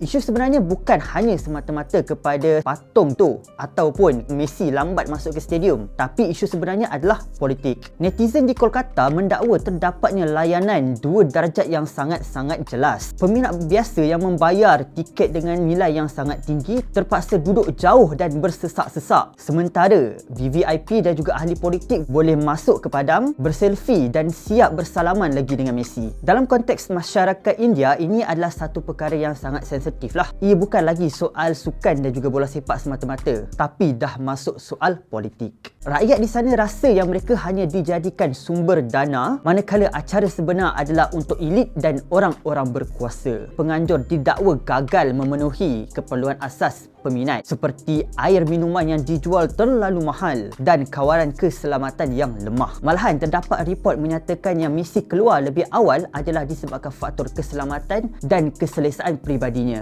Isu sebenarnya bukan hanya semata-mata kepada patung tu ataupun Messi lambat masuk ke stadium. Tapi isu sebenarnya adalah politik. Netizen di Kolkata mendakwa terdapatnya layanan dua darjat yang sangat-sangat jelas. Peminat biasa yang membayar tiket dengan nilai yang sangat tinggi terpaksa duduk jauh dan bersesak-sesak. Sementara VVIP dan juga ahli politik boleh masuk ke padang, berselfie dan siap bersalaman lagi dengan Messi. Dalam konteks masyarakat India, ini adalah satu perkara yang sangat sensitif lah. Ia bukan lagi soal sukan dan juga bola sepak semata-mata, tapi dah masuk soal politik. Rakyat di sana rasa yang mereka hanya dijadikan sumber dana manakala acara sebenar adalah untuk elit dan orang-orang berkuasa. Penganjur didakwa gagal memenuhi keperluan asas peminat seperti air minuman yang dijual terlalu mahal dan kawalan keselamatan yang lemah. Malahan terdapat report menyatakan yang misi keluar lebih awal adalah disebabkan faktor keselamatan dan keselesaan peribadinya.